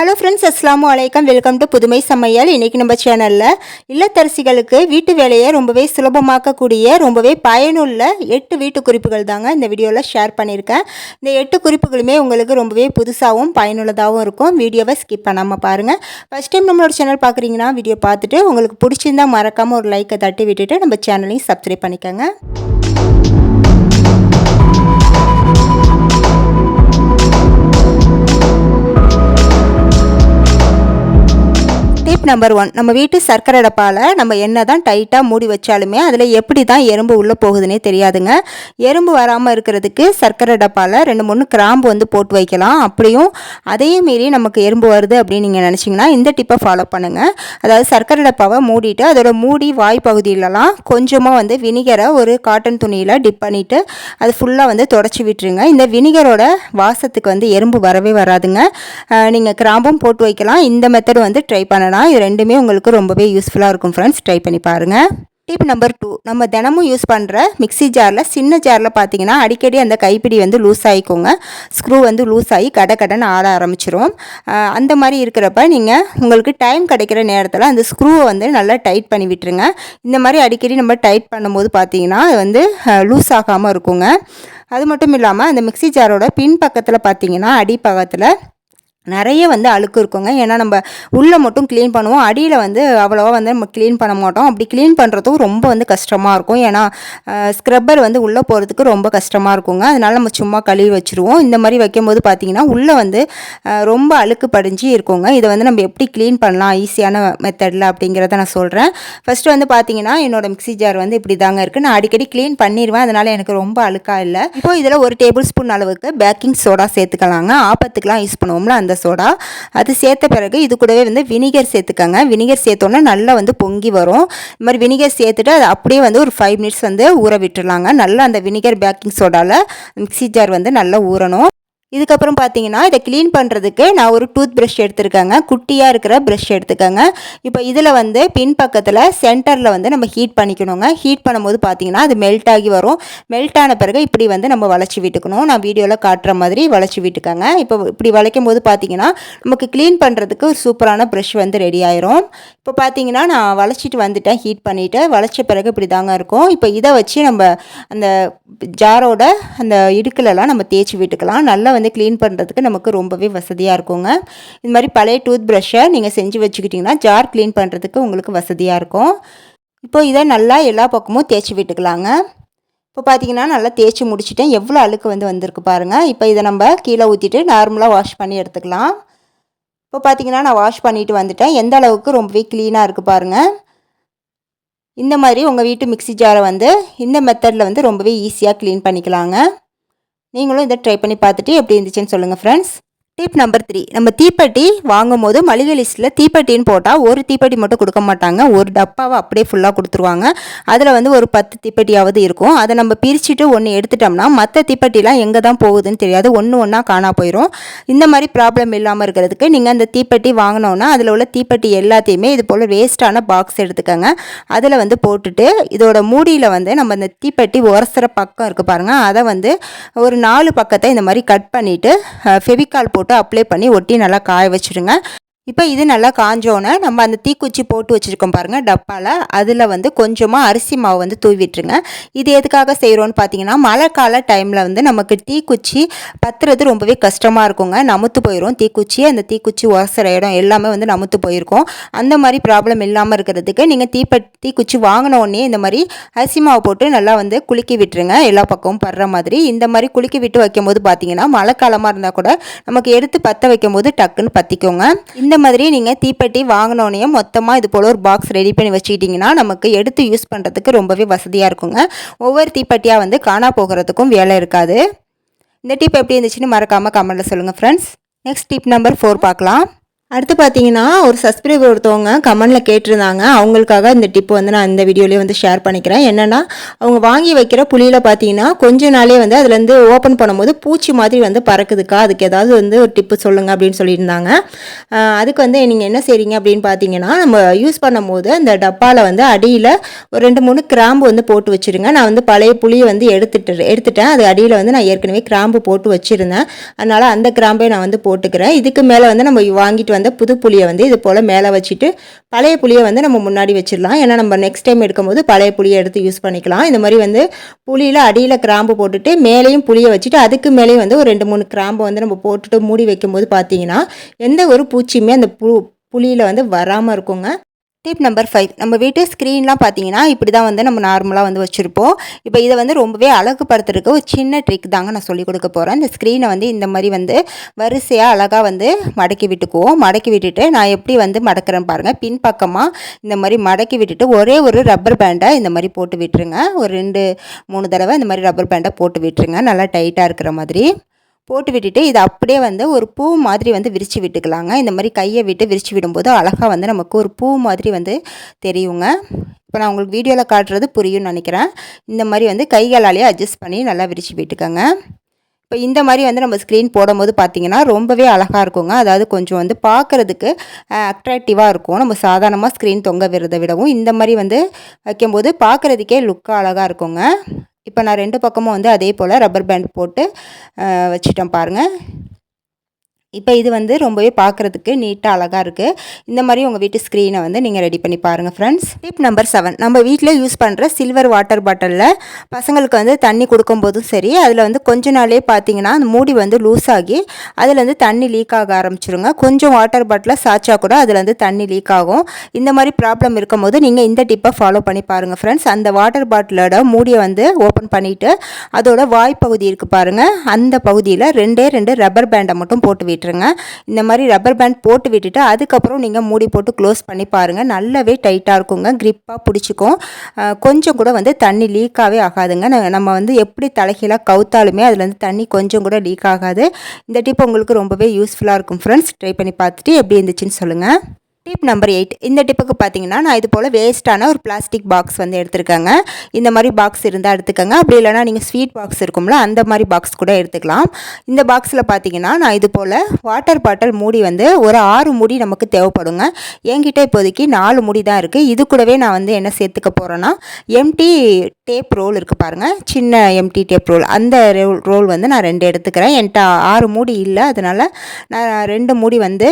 Hello friends அஸ்லாம் வலைக்கம் welcome to புதுமை சமையல் இன்றைக்கி நம்ம சேனலில் இல்லத்தரசிகளுக்கு வீட்டு வேலையை ரொம்பவே சுலபமாக்கக்கூடிய ரொம்பவே பயனுள்ள எட்டு வீட்டு குறிப்புகள் தாங்க இந்த வீடியோவில் ஷேர் பண்ணியிருக்கேன். இந்த எட்டு குறிப்புகளுமே உங்களுக்கு ரொம்பவே புதுசாகவும் பயனுள்ளதாகவும் இருக்கும். வீடியோவை ஸ்கிப் பண்ணாமல் பாருங்கள் ஃபஸ்ட் டைம் நம்மளோட சேனல் பார்க்குறீங்கன்னா வீடியோ பார்த்துட்டு உங்களுக்கு பிடிச்சிருந்தா மறக்காமல் ஒரு லைக்கை தட்டி விட்டுட்டு நம்ம சேனலையும் சப்ஸ்கிரைப் பண்ணிக்கோங்க. டிப் நம்பர் ஒன் நம்ம வீட்டு சர்க்கரை டப்பாவில் நம்ம என்ன தான் டைட்டாக மூடி வச்சாலுமே அதில் எப்படி தான் எறும்பு உள்ளே போகுதுன்னே தெரியாதுங்க. எறும்பு வராமல் இருக்கிறதுக்கு சர்க்கரை டப்பாவில் ரெண்டு மூணு கிராம்பு வந்து போட்டு வைக்கலாம். அப்படியும் அதையும் மீறி நமக்கு எறும்பு வருது அப்படின்னு நீங்கள் நினச்சிங்கன்னா இந்த டிப்பை ஃபாலோ பண்ணுங்கள் அதாவது சர்க்கரை டப்பாவை மூடிட்டு அதோட மூடி வாய் பகுதியிலலாம் கொஞ்சமாக வந்து வினிகரை ஒரு காட்டன் துணியில் டிப் பண்ணிவிட்டு அது ஃபுல்லாக வந்து தொடச்சி விட்டுருங்க. இந்த வினிகரோட வாசத்துக்கு வந்து எறும்பு வரவே வராதுங்க. நீங்கள் கிராம்பும் போட்டு வைக்கலாம். இந்த மெத்தடு வந்து ட்ரை பண்ணலாம். இது ரெண்டுமே உங்களுக்கு ரொம்பவே யூஸ்ஃபுல்லாக இருக்கும் ஃப்ரெண்ட்ஸ் ட்ரை பண்ணி பாருங்கள் டிப் நம்பர் டூ நம்ம தினமும் யூஸ் பண்ணுற மிக்ஸி ஜாரில் சின்ன ஜாரில் பார்த்தீங்கன்னா அடிக்கடி அந்த கைப்பிடி வந்து லூஸ் ஆகிக்கோங்க ஸ்க்ரூ வந்து லூஸ் ஆகி கடை கடைன்னு ஆட ஆரம்பிச்சிரும். அந்த மாதிரி இருக்கிறப்ப நீங்கள் உங்களுக்கு டைம் கிடைக்கிற நேரத்தில் அந்த ஸ்க்ரூவை வந்து நல்லா டைட் பண்ணி விட்டுருங்க. இந்த மாதிரி அடிக்கடி நம்ம டைட் பண்ணும்போது பார்த்தீங்கன்னா அது வந்து லூஸ் ஆகாமல் இருக்குங்க. அது மட்டும் இல்லாமல் அந்த மிக்ஸி ஜாரோட பின் பக்கத்தில் பார்த்தீங்கன்னா அடி பக்கத்தில் நிறைய வந்து அழுக்கு இருக்குங்க. ஏன்னா நம்ம உள்ளே மட்டும் க்ளீன் பண்ணுவோம். அடியில் வந்து அவ்வளோவா வந்து நம்ம க்ளீன் பண்ண மாட்டோம். அப்படி க்ளீன் பண்ணுறதும் ரொம்ப வந்து கஷ்டமாக இருக்கும். ஏன்னா ஸ்க்ரப்பர் வந்து உள்ளே போகிறதுக்கு ரொம்ப கஷ்டமாக இருக்குங்க. அதனால நம்ம சும்மா கழுவி வச்சுருவோம். இந்த மாதிரி வைக்கும்போது பார்த்தீங்கன்னா உள்ளே வந்து ரொம்ப அழுக்கு படிஞ்சு இருக்குங்க. இதை வந்து நம்ம எப்படி க்ளீன் பண்ணலாம்? ஈஸியான மெத்தடில் அப்படிங்கிறத நான் சொல்கிறேன் ஃபஸ்ட்டு வந்து பார்த்திங்கன்னா என்னோடய மிக்ஸி ஜார் வந்து இப்படி தாங்க இருக்குது நான் அடிக்கடி க்ளீன் பண்ணிடுவேன் அதனால் எனக்கு ரொம்ப அழுக்காக இல்லை. இப்போ இதில் ஒரு டேபிள் ஸ்பூன் அளவுக்கு பேக்கிங் சோடா சேர்த்துக்கலாங்க. ஆப்பத்துக்கெலாம் யூஸ் பண்ணுவோம்ல அந்த சோடா. அது சேர்த்த பிறகு இது கூடவே வந்து வினிகர் சேர்த்துக்கங்க. வினிகர் சேர்த்தோன்னே நல்லா வந்து பொங்கி வரும். இந்த மாதிரி வினிகர் சேர்த்துட்டு அது அப்படியே வந்து ஒரு ஃபைவ் மினிட்ஸ் வந்து ஊற விட்டுருலாங்க நல்லா அந்த வினிகர் பேக்கிங் சோடாவில் மிக்ஸி ஜார் வந்து நல்லா ஊறணும். இதுக்கப்புறம் பார்த்தீங்கன்னா இதை க்ளீன் பண்ணுறதுக்கு நான் ஒரு டூத் ப்ரஷ் எடுத்துருக்கேங்க. குட்டியாக இருக்கிற ப்ரஷ் எடுத்துக்கோங்க. இப்போ இதில் வந்து பின் பக்கத்தில் சென்டரில் வந்து நம்ம ஹீட் பண்ணிக்கணுங்க. ஹீட் பண்ணும்போது பார்த்தீங்கன்னா அது மெல்ட் ஆகி வரும். மெல்ட் ஆன பிறகு இப்படி வந்து நம்ம வளைச்சி விட்டுக்கணும். நான் வீடியோவில் காட்டுற மாதிரி வளைச்சி விட்டுக்கோங்க. இப்போ இப்படி வளைக்கும் போது பார்த்தீங்கன்னா நமக்கு க்ளீன் பண்ணுறதுக்கு ஒரு சூப்பரான ப்ரஷ் வந்து ரெடி ஆயிரும். இப்போ பார்த்தீங்கன்னா நான் வளைச்சிட்டு வந்துட்டேன். ஹீட் பண்ணிவிட்டு வளைச்ச பிறகு இப்படி தாங்க இருக்கும். இப்போ இதை வச்சு நம்ம அந்த ஜாரோட அந்த இடுக்கிலலாம் நம்ம தேய்ச்சி விட்டுக்கலாம். நல்லா வந்து க்ளீன் பண்ணுறதுக்கு நமக்கு ரொம்பவே வசதியாக இருக்குங்க. இது மாதிரி பழைய டூத் ப்ரஷ்ஷை நீங்கள் செஞ்சு வச்சுக்கிட்டிங்கன்னா ஜார் க்ளீன் பண்ணுறதுக்கு உங்களுக்கு வசதியாக இருக்கும். இப்போ இதை நல்லா எல்லா பக்கமும் தேய்ச்சி விட்டுக்கலாங்க. இப்போ பார்த்தீங்கன்னா நல்லா தேய்ச்சி முடிச்சிட்டேன். எவ்வளோ அழுக்கு வந்து வந்திருக்கு பாருங்கள் இப்போ இதை நம்ம கீழே ஊற்றிட்டு நார்மலாக வாஷ் பண்ணி எடுத்துக்கலாம். இப்போ பார்த்தீங்கன்னா நான் வாஷ் பண்ணிட்டு வந்துட்டேன். எந்த அளவுக்கு ரொம்பவே க்ளீனாக இருக்குது பாருங்கள் இந்த மாதிரி உங்கள் வீட்டு மிக்ஸி ஜாரை வந்து இந்த மெத்தடில் வந்து ரொம்பவே ஈஸியாக க்ளீன் பண்ணிக்கலாங்க. நீங்களும் இதை ட்ரை பண்ணி பார்த்துட்டு எப்படி இருந்துச்சுன்னு சொல்லுங்கள் ஃப்ரெண்ட்ஸ் டிப் நம்பர் த்ரீ நம்ம தீப்பெட்டி வாங்கும் போது மளிகை லிஸ்ட்டில் தீப்பெட்டின்னு போட்டால் ஒரு தீப்பெட்டி மட்டும் கொடுக்க மாட்டாங்க. ஒரு டப்பாவை அப்படியே ஃபுல்லாக கொடுத்துருவாங்க. அதில் வந்து ஒரு பத்து தீப்பெட்டியாவது இருக்கும். அதை நம்ம பிரிச்சுட்டு ஒன்று எடுத்துட்டோம்னா மற்ற தீப்பெட்டிலாம் எங்கே தான் போகுதுன்னு தெரியாது. ஒன்று ஒன்றா காணா போயிடும் இந்த மாதிரி ப்ராப்ளம் இல்லாமல் இருக்கிறதுக்கு நீங்கள் அந்த தீப்பெட்டி வாங்கினோன்னா அதில் உள்ள தீப்பெட்டி எல்லாத்தையுமே இது போல் வேஸ்ட்டான பாக்ஸ் எடுத்துக்கோங்க. அதில் வந்து போட்டுட்டு இதோட மூடியில் வந்து நம்ம அந்த தீப்பெட்டி உரசுற பக்கம் இருக்குது பாருங்கள் அதை வந்து ஒரு நாலு பக்கத்தை இந்த மாதிரி கட் பண்ணிவிட்டு ஃபெவிகால் போட்டு அப்ளை பண்ணி ஒட்டி நல்லா காய வச்சுடுங்க இப்போ இது நல்லா காஞ்சோன்னே நம்ம அந்த தீக்குச்சி போட்டு வச்சுருக்கோம் பாருங்கள் டப்பாவில் அதில் வந்து கொஞ்சமாக அரிசி மாவு வந்து தூவி இது எதுக்காக செய்கிறோன்னு பார்த்தீங்கன்னா மழை கால டைமில் வந்து நமக்கு தீக்குச்சி பத்துறது ரொம்பவே கஷ்டமாக இருக்குங்க. நமுத்து போயிடும் தீக்குச்சி அந்த தீக்குச்சி உரசுற இடம் எல்லாமே வந்து நமுத்து போயிருக்கும். அந்த மாதிரி ப்ராப்ளம் இல்லாமல் இருக்கிறதுக்கு நீங்கள் தீப்ப தீக்குச்சி வாங்கினோடனே இந்த மாதிரி அரிசி மாவு போட்டு நல்லா வந்து குலுக்கி விட்டுருங்க. எல்லா பக்கமும் படுற மாதிரி. இந்த மாதிரி குலுக்கி விட்டு வைக்கும்போது பார்த்தீங்கன்னா மழை காலமாக இருந்தால் கூட நமக்கு எடுத்து பற்ற வைக்கும்போது டக்குன்னு பற்றிக்கோங்க இந்த மாதிரி நீங்கள் தீப்பெட்டி வாங்கினோடனே மொத்தமாக இது போல் ஒரு பாக்ஸ் ரெடி பண்ணி வச்சுக்கிட்டிங்கன்னா நமக்கு எடுத்து யூஸ் பண்ணுறதுக்கு ரொம்பவே வசதியாக இருக்குங்க. ஒவ்வொரு தீப்பெட்டியாக வந்து காணா போகிறதுக்கும் வேலை இருக்காது. இந்த டிப் எப்படி இருந்துச்சுன்னு மறக்காமல் கமெண்ட்டில் சொல்லுங்கள் friends next tip number four பார்க்கலாம். அடுத்து பார்த்தீங்கன்னா ஒரு சப்ஸ்கிரைபர் ஒருத்தவங்க கமெண்டில் கேட்டிருந்தாங்க. அவங்களுக்காக இந்த டிப்பு வந்து நான் இந்த வீடியோலேயே வந்து ஷேர் பண்ணிக்கிறேன். என்னென்னா அவங்க வாங்கி வைக்கிற புளியில் பார்த்தீங்கன்னா கொஞ்ச நாளே வந்து அதுலேருந்து ஓப்பன் பண்ணும்போது பூச்சி மாதிரி வந்து பறக்குதுக்கா? அதுக்கு ஏதாவது வந்து ஒரு டிப்பு சொல்லுங்கள் அப்படின்னு சொல்லியிருந்தாங்க. அதுக்கு வந்து நீங்கள் என்ன செய்கிறீங்க அப்படின்னு பார்த்தீங்கன்னா நம்ம யூஸ் பண்ணும்போது அந்த டப்பாவில் வந்து அடியில் ஒரு ரெண்டு மூணு கிராம்பு வந்து போட்டு வச்சுருங்க. நான் வந்து பழைய புளியை வந்து எடுத்துட்டு எடுத்துட்டேன். அது அடியில் வந்து நான் ஏற்கனவே கிராம்பு போட்டு வச்சுருந்தேன். அதனால் அந்த கிராம்பே நான் வந்து போட்டுக்கிறேன். இதுக்கு மேலே வந்து நம்ம வாங்கிட்டு வந்த புது புளியை வந்து இது போல் மேலே வச்சுட்டு பழைய புளியை வந்து நம்ம முன்னாடி வச்சிடலாம். ஏன்னா நம்ம நெக்ஸ்ட் டைம் எடுக்கும்போது பழைய புளியை எடுத்து யூஸ் பண்ணிக்கலாம். இந்த மாதிரி வந்து புளியில் அடியில் கிராம்பு போட்டுட்டு மேலேயும் புளியை வச்சுட்டு அதுக்கு மேலேயும் வந்து ஒரு ரெண்டு மூணு கிராம்பு வந்து நம்ம போட்டுட்டு மூடி வைக்கும்போது பார்த்தீங்கன்னா எந்த ஒரு பூச்சியுமே அந்த பு புளியில் வந்து வராமல் இருக்குங்க. டிப் நம்பர் ஃபைவ் நம்ம வீட்டு ஸ்க்ரீன்லாம் பார்த்தீங்கன்னா இப்படி தான் வந்து நம்ம நார்மலாக வந்து வச்சுருப்போம். இப்போ இதை வந்து ரொம்பவே அழகுபடுத்துறதுக்கு ஒரு சின்ன ட்ரிக் தாங்க நான் சொல்லிக் கொடுக்க போகிறேன் இந்த ஸ்க்ரீனை வந்து இந்த மாதிரி வந்து வரிசையாக அழகாக வந்து மடக்கி விட்டுக்குவோம். மடக்கி விட்டுட்டு நான் எப்படி வந்து மடக்கிறேன் பாருங்கள் பின்பக்கமாக இந்த மாதிரி மடக்கி விட்டுட்டு ஒரே ஒரு ரப்பர் பேண்டை இந்த மாதிரி போட்டு விட்டுருங்க. ஒரு ரெண்டு மூணு தடவை இந்த மாதிரி ரப்பர் பேண்டை போட்டு விட்டுருங்க. நல்லா டைட்டாக இருக்கிற மாதிரி. போட்டு விட்டுட்டு இதை அப்படியே வந்து ஒரு பூ மாதிரி வந்து விரித்து விட்டுக்கலாங்க. இந்த மாதிரி கையை விட்டு விரித்து விடும்போது அழகாக வந்து நமக்கு ஒரு பூ மாதிரி வந்து தெரியுங்க. இப்போ நான் உங்களுக்கு வீடியோவில் காட்டுறது புரியும்னு நினைக்கிறேன். இந்த மாதிரி வந்து கைகளாலேயே அட்ஜஸ்ட் பண்ணி நல்லா விரித்து விட்டுக்கோங்க. இப்போ இந்த மாதிரி வந்து நம்ம ஸ்க்ரீன் போடும்போது பார்த்திங்கன்னா ரொம்பவே அழகாக இருக்குங்க. அதாவது கொஞ்சம் வந்து பார்க்குறதுக்கு அட்ராக்டிவாக இருக்கும். நம்ம சாதாரணமாக ஸ்க்ரீன் தொங்க விடுறதை விடவும் இந்த மாதிரி வந்து வைக்கும்போது பார்க்குறதுக்கே லுக்காக அழகாக இருக்குங்க. இப்போ நான் ரெண்டு பக்கமும் வந்து அதே போல் ரப்பர் பேண்ட் போட்டு வச்சுட்டேன் வச்சிட்டேன் பாருங்கள் இப்போ இது வந்து ரொம்பவே பார்க்குறதுக்கு நீட்டாக அழகாக இருக்குது இந்த மாதிரி உங்கள் வீட்டு ஸ்க்ரீனை வந்து நீங்கள் ரெடி பண்ணி பாருங்கள் ஃப்ரெண்ட்ஸ் டிப் நம்பர் செவன் நம்ம வீட்டில் யூஸ் பண்ணுற சில்வர் வாட்டர் பாட்டிலில் பசங்களுக்கு வந்து தண்ணி கொடுக்கும்போதும் சரி அதில் வந்து கொஞ்ச நாளே பார்த்தீங்கன்னா அந்த மூடி வந்து லூஸ் ஆகி அதில் வந்து தண்ணி லீக் ஆக ஆரம்பிச்சிருங்க. கொஞ்சம் வாட்டர் பாட்டிலில் சாய்ச்சா கூட அதில் வந்து தண்ணி லீக் ஆகும். இந்த மாதிரி ப்ராப்ளம் இருக்கும்போது நீங்கள் இந்த டிப்பை ஃபாலோ பண்ணி பாருங்கள் ஃப்ரெண்ட்ஸ் அந்த வாட்டர் பாட்டிலோட மூடியை வந்து ஓப்பன் பண்ணிவிட்டு அதோட வாய்ப்பகுதி இருக்குது பாருங்கள் அந்த பகுதியில் ரெண்டே ரெண்டு ரப்பர் பேண்டை மட்டும் போட்டு விட்டுருங்க. இந்த மாதிரி ரப்பர் பேண்ட் போட்டு விட்டுட்டு அதுக்கப்புறம் நீங்கள் மூடி போட்டு க்ளோஸ் பண்ணி பாருங்கள் நல்லாவே டைட்டாக இருக்குங்க. க்ரிப்பாக பிடிச்சிக்கும். கொஞ்சம் கூட வந்து தண்ணி லீக்காகவே ஆகாதுங்க. நம்ம வந்து எப்படி தலைகீழாக கவுத்தாலுமே அதில் வந்து தண்ணி கொஞ்சம் கூட லீக் ஆகாது. இந்த டிப் உங்களுக்கு ரொம்பவே யூஸ்ஃபுல்லாக இருக்கும் ஃப்ரெண்ட்ஸ் ட்ரை பண்ணி பார்த்துட்டு எப்படி இருந்துச்சுன்னு சொல்லுங்கள் டிப் நம்பர் எயிட் இந்த டிப்புக்கு பார்த்தீங்கன்னா நான் இது போல் வேஸ்ட்டான ஒரு பிளாஸ்டிக் பாக்ஸ் வந்து எடுத்துருக்கேங்க. இந்த மாதிரி பாக்ஸ் இருந்தால் எடுத்துக்கோங்க. அப்படி இல்லைனா நீங்கள் ஸ்வீட் பாக்ஸ் இருக்கும்ல அந்த மாதிரி பாக்ஸ் கூட எடுத்துக்கலாம். இந்த பாக்ஸில் பார்த்தீங்கன்னா நான் இது போல் வாட்டர் பாட்டில் மூடி வந்து ஒரு ஆறு மூடி நமக்கு தேவைப்படுங்க. என்கிட்ட இப்போதைக்கு நாலு மூடி தான் இருக்குது இது கூடவே நான் வந்து என்ன சேர்த்துக்க போகிறேன்னா எம்டி டேப் ரோல் இருக்குது பாருங்கள் சின்ன எம்டி டேப் ரோல் அந்த ரோல் ரோல் வந்து நான் ரெண்டு எடுத்துக்கிறேன். என்கிட்ட ஆறு மூடி இல்லை. அதனால் நான் ரெண்டு மூடி வந்து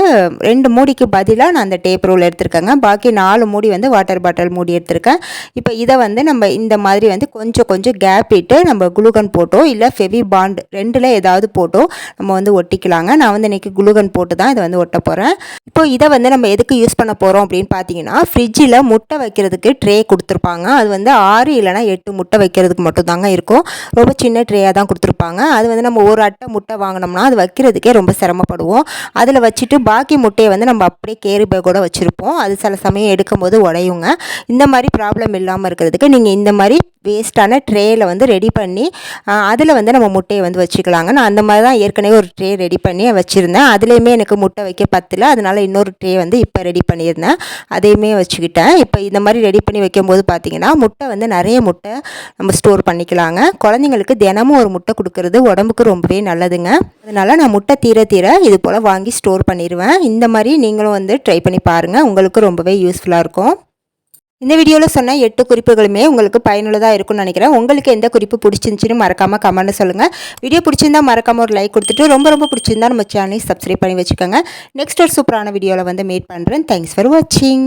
ரெண்டு மூடிக்கு பதிலாக நான் அந்த டேப் ரோல் எடுத்திருக்கேங்க. பாக்கி நாலு மூடி வந்து வாட்டர் பாட்டில் மூடி எடுத்திருக்கேன். இப்போ இதை வந்து நம்ம இந்த மாதிரி வந்து கொஞ்சம் கொஞ்சம் கேப் இட்டு நம்ம குளுகன் போட்டோ இல்லை ஃபெவி பாண்ட் ரெண்டில் ஏதாவது போட்டோ நம்ம வந்து ஒட்டிக்கலாங்க. நான் வந்து இன்றைக்கி குளுகன் போட்டு தான் இதை வந்து ஒட்ட போகிறேன் இப்போ இதை வந்து நம்ம எதுக்கு யூஸ் பண்ண போகிறோம் அப்படின்னு பார்த்தீங்கன்னா ஃப்ரிட்ஜில் முட்டை வைக்கிறதுக்கு ட்ரே கொடுத்துருப்பாங்க. அது வந்து ஆறு இல்லைனா எட்டு முட்டை வைக்கிறதுக்கு மட்டும்தாங்க இருக்கும். ரொம்ப சின்ன ட்ரேயாக தான் கொடுத்துருப்பாங்க. அது வந்து நம்ம ஒரு அட்டை முட்டை வாங்கினோம்னா அது வைக்கிறதுக்கே ரொம்ப சிரமப்படுவோம். அதில் வச்சுட்டு பாக்கி முட்டையை வந்து நம்ம அப்படியே கேரி கூட வச்சுருப்போம். அது சில சமயம் எடுக்கும்போது உடையுங்க. இந்த மாதிரி ப்ராப்ளம் இல்லாமல் இருக்கிறதுக்கு நீங்கள் இந்த மாதிரி வேஸ்ட்டான ட்ரேயில் வந்து ரெடி பண்ணி அதில் வந்து நம்ம முட்டையை வந்து வச்சுக்கலாங்க. நான் அந்த மாதிரி தான் ஏற்கனவே ஒரு ட்ரே ரெடி பண்ணி வச்சுருந்தேன். அதுலேயுமே எனக்கு முட்டை வைக்க பத்தல. அதனால் இன்னொரு ட்ரே வந்து இப்போ ரெடி பண்ணியிருந்தேன். அதையுமே வச்சுக்கிட்டேன். இப்போ இந்த மாதிரி ரெடி பண்ணி வைக்கும்போது பார்த்திங்கன்னா முட்டை வந்து நிறைய முட்டை நம்ம ஸ்டோர் பண்ணிக்கலாங்க. குழந்தைங்களுக்கு தினமும் ஒரு முட்டை கொடுக்கறது உடம்புக்கு ரொம்பவே நல்லதுங்க. அதனால் நான் முட்டை தீர தீர இது போல் வாங்கி ஸ்டோர் பண்ணிடுவேன் இந்த மாதிரி நீங்களும் வந்து ட்ரை பண்ணி பண்ணி பாருங்கள் உங்களுக்கு ரொம்பவே யூஸ்ஃபுல்லாக இருக்கும். இந்த வீடியோவில் சொன்ன எட்டு குறிப்புகளுமே உங்களுக்கு பயனுள்ளதாக இருக்கும்னு நினைக்கிறேன். உங்களுக்கு எந்த குறிப்பு பிடிச்சிருந்துச்சின்னு மறக்காமல் கமெண்ட் சொல்லுங்கள் வீடியோ பிடிச்சிருந்தா மறக்காமல் ஒரு லைக் கொடுத்துட்டு ரொம்ப ரொம்ப பிடிச்சிருந்தா நம்ம சேனலை சப்ஸ்கிரைப் பண்ணி வச்சுக்கோங்க. நெக்ஸ்ட் ஒரு சூப்பரான வீடியோவில் வந்து மீட் பண்ணுறேன் தேங்க்ஸ் ஃபார் வாட்சிங்